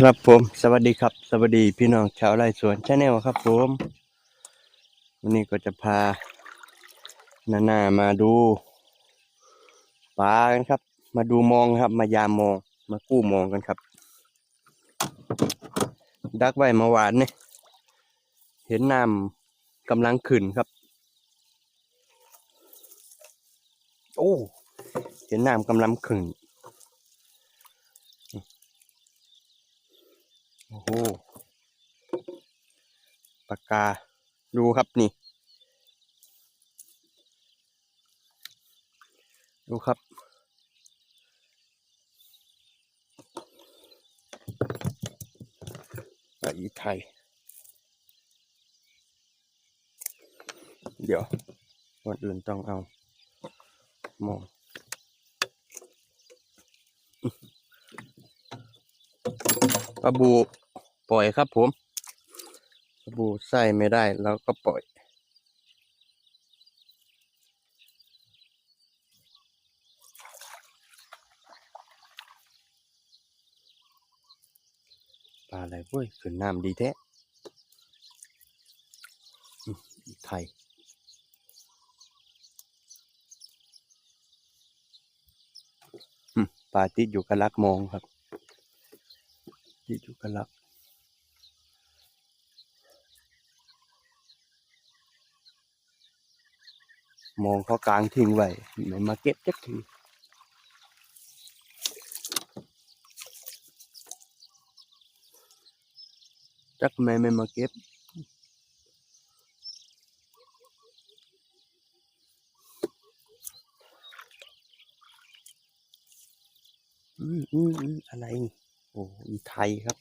ครับผม สวัสดีครับ สวัสดีพี่น้องชาวไร่สวนชาแนลครับ ผม วันนี้ก็จะพานานามาดูปลากันครับ มาดูมองครับ มายามมอง มากู้มองกันครับ ดักไว้มื่อวานเนี่ยเห็นน้ำกำลังขึ้นครับ โอ้ เห็นน้ำกำลังขึ้น โอ้โหปากกา ดูครับนี่ ดูครับ ปลาอีไทย เดี๋ยววันอื่นต้องเอามองปลาบูปล่อยครับผม บูใส่ไม่ได้แล้วก็ปล่อย ปลาอะไรเว้ยขึ้นน้ำดีแท้ไข่ปลาติดอยู่กับลักมองครับ ติดอยู่กับลัก มองเขากลางทิ้งไว้ไม่มาเก็บจักทีจักแม่ไม่มาเก็บอืมอืมอืมอะไร โอ้อีไทยครับ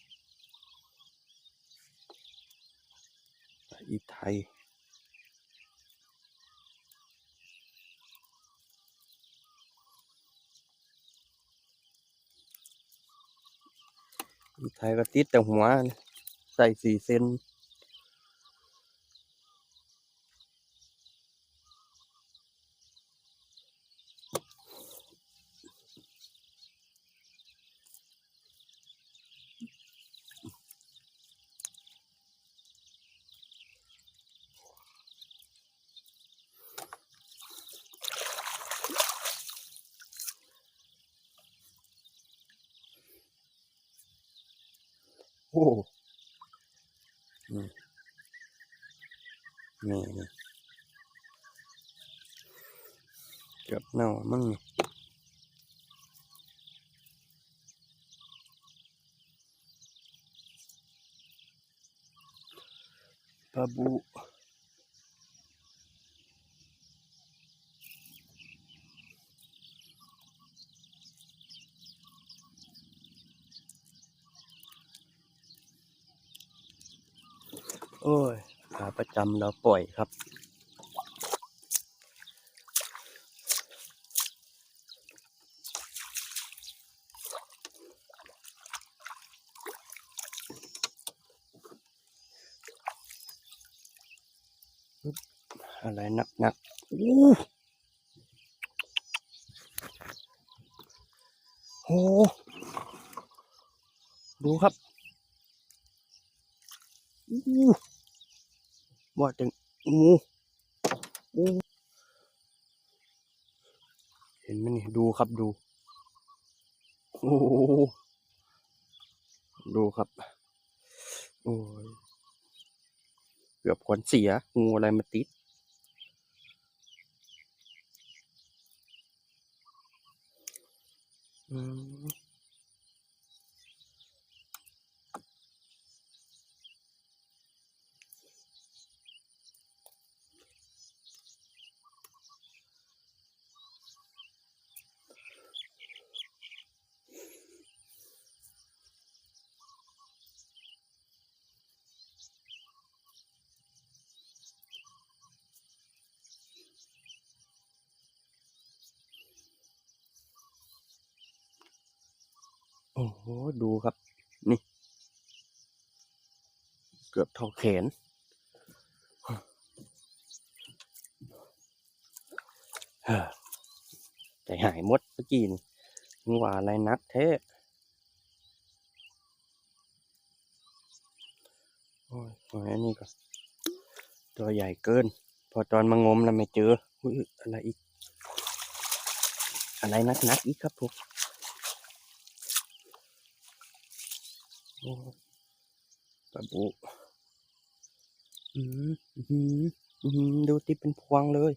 อีไทย ไทยก็ติดแต่หัว ใส่สี่เซน โอ้นี่นี่เกือบเน่ามั่งนี่ปลาบู โอ้ยขาประจำเราปล่อยครับ อะไรหนักหนักๆอู้โหดูครับอู้ ว่าจังงูอู้เห็นไหมนี่ดูครับดูโอ้ดูครับ โอ้ยเกือบขวัญเสีย งูอะไรมาติดอืม อ้โห ดูครับ นี่ เกือบเท่าแขนฮ้อใจหายหมดเมื่อกี้นี่ว่าอะไรนักแท้โอ้ยอันนี้ก็ตัวใหญ่เกิน พอตอนมางมแล้วไม่เจอ อุ้ยอะไรอีก อะไรนักนักอีกครับผม โอ้ปลาบูอืมอืมอืมดูติเป็นพวงเลย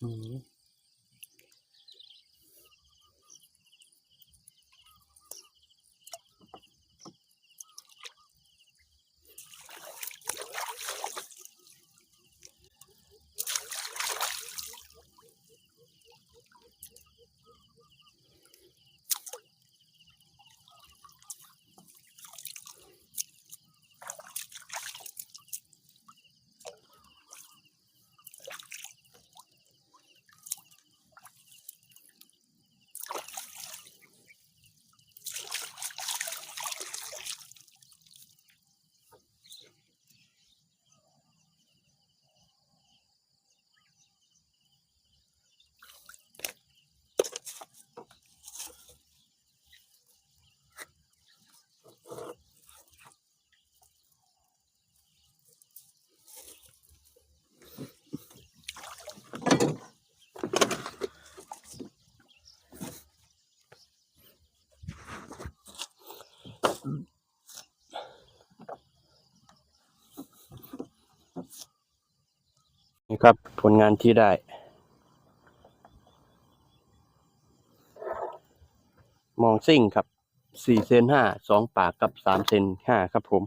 อืม นี่ครับผลงานที่ได้ มองซิ่งครับสี่เซนห้าสองปากกับสามเซนห้าครับผม